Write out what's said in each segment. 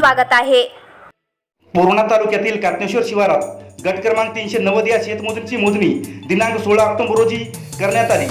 स्वागत आहे. पूर्णा तालुक्यातील कात्नेश्वर शिवारात गट क्रमांक तीनशे नव्वद या शेतमजुरीची मोजणी दिनांक सोळा ऑक्टोबर रोजी करण्यात आली.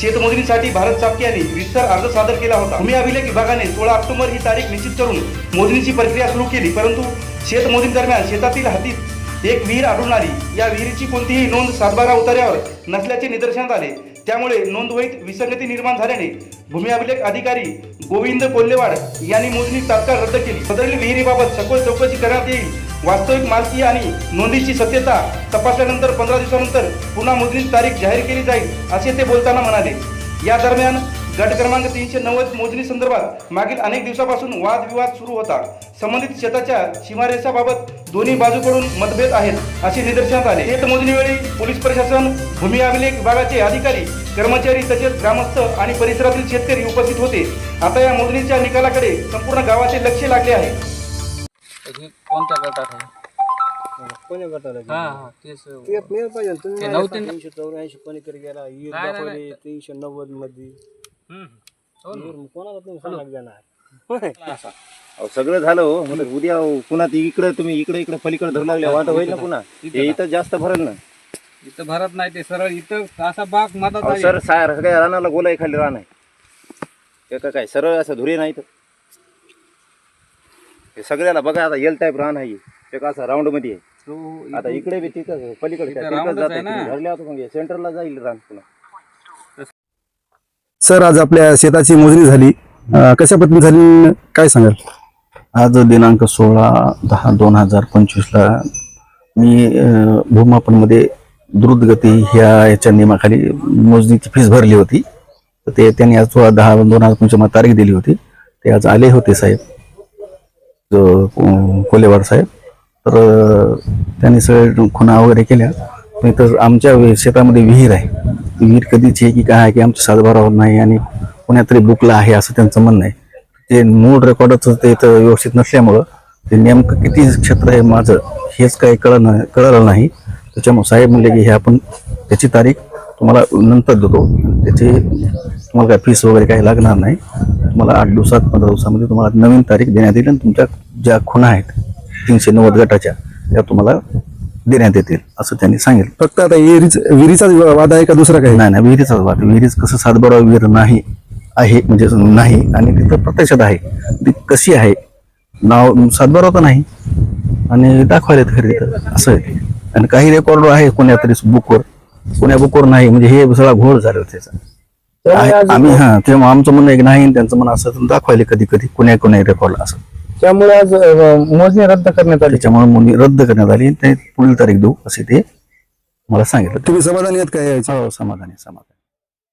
शेतमजुरीसाठी भारत सापके यांनी विस्तार अर्ज सादर केला होता. भूमी अभिलेख विभागाने सोळा ऑक्टोबर ही तारीख निश्चित करून मोजणीची प्रक्रिया सुरू केली परंतु शेतमोजणी दरम्यान शेतातील हातीत एक विहीर आढळून आली. या विहिरीची कोणतीही नोंद सातबारा उतार्यावर नसल्याचे निदर्शनात आले. त्यामुळे नोंदवहीत विसंगती निर्माण झाल्याने भूमी अभिलेख अधिकारी गोविंद कोल्हेवाड यांनी मोजणी तात्काळ रद्द केली. सदरील विहिरीबाबत सखोल चौकशी करण्यात येईल. वास्तविक मालकी आणि नोंदीची सत्यता तपासल्यानंतर पंधरा दिवसानंतर पुन्हा मोजणीची तारीख जाहीर केली जाईल असे ते बोलताना म्हणाले. या दरम्यान गट क्रमांक तीनशे नव्वद मोजणी संदर्भात मागील अनेक दिवसापासून वादविवाद सुरू होता. संबंधित शेताच्या सीमारेषाबाबत दोन्ही बाजूकडून मतभेद आहेत असे निदर्शनात आले. शेत मोजणीवेळी पोलीस प्रशासन भूमी अभिलेख विभागाचे अधिकारी कर्मचारी तसेच ग्रामस्थ आणि परिसरातील शेतकरी उपस्थित होते. आता या मोजणीच्या निकालाकडे संपूर्ण गावाचे लक्ष लागले आहे. कोणत्या गटात आहे? कोणी गटाला हा हा तेच. ते मिळालं पाहिजे ना. तुम्ही ते मला नव्हते सांगा, ना. तीनशे चौऱ्याऐंशी पलीकडे गेला ईद नाही, नाही, दाखवली तीनशे नव्वदमध्ये. हो कोणाला तुम्ही देणार? होय. अहो, सगळं झालं हो. मग उद्या पुन्हा ती इकडे तुम्ही इकडे इकडे पलीकडे धरू लागले. वाट होईल ना पुन्हा? हे इथं जास्त भरेल ना. इथं भरत नाही ते सरळ इथं असा बाग मधात अहो, आहे. सर सार सगळ्या रानाला गोलाई खाली रान आहे. ते का काय सरळ असं धुरे नाही तर हे सगळ्याला बघा आता एल टाईप रान आहे. ते का असं राऊंडमध्ये आहे? तो आता इकडे बी तिथं पलीकडे आहे ना. धरल्या होतं मग सेंटरला जाईल रान पुन्हा. सर आज आपल्या शेताची मोजणी झाली. अं, कशा पद्धतीने झाली काय सांगाल? आज दिनांक सोळा दहा दोन हजार पंचवीसला मी अ, भूमापनमध्ये द्रुतगती ह्या याच्या नियमाखाली मोजणीची फीस भरली होती. तर ते त्यांनी आज सोळा दहा दोन हजार पंचवीस मला तारीख दिली होती. ते आज आले होते साहेब. जो, अ, कोलेवाड साहेब. तर अ, त्यांनी सगळे खुणा वगैरे केल्या. पण आमच्या वे- शेतामध्ये विहीर आहे. विहीर कधीची आहे की काय आहे की आमच्या सातबारावर नाही आणि कोण्यातरी बुकला आहे असं त्यांचं म्हणणं आहे. ते मूळ रेकॉर्डच ते इथं व्यवस्थित नसल्यामुळं ते नेमकं किती क्षेत्र आहे माझं हेच काही कळलं कळलं नाही. त्याच्यामुळे साहेब म्हणले की हे आपण त्याची तारीख तुम्हाला नंतर देतो. त्याची तुम्हाला काय फीस वगैरे काही लागणार नाही. तुम्हाला आठ दिवसात पंधरा दिवसामध्ये तुम्हाला नवीन तारीख देण्यात येईल आणि तुमच्या ज्या खुणा आहेत तीनशे नव्वद गटाच्या त्या तुम्हाला देण्यात येतील असं त्यांनी सांगितलं. फक्त आता विहिरीच विहिरीचाच वाद आहे का दुसरा काही? नाही नाही विहिरीचाच वाद विहिरीच कसं सातबारा विहीर नाही आहे म्हणजे नाही आणि तिथं प्रत्यक्षात आहे. ती कशी आहे? नाव सातबारा तर नाही आणि दाखवायला खरी तिथं असं आहे. आणि काही रेकॉर्ड आहे कोण्या तरी बुकवर कोण्या बुकवर नाही म्हणजे हे सगळा घोळ झाला त्याचा. आम्ही हा तेव्हा आमचं म्हणणं एक नाही त्यांचं म्हणणं असं तर दाखवायला कधी कधी कोण्या कोण्या रेकॉर्डला असं. त्यामुळे आज अं, मोजणी रद्द करण्यात आली. त्याच्यामुळे मुली रद्द करण्यात आली. ते पुढील तारीख देऊ असे ते मला सांगितलं. तुम्ही समाधानी आहेत काय याची? हो समाधानी समाधानी.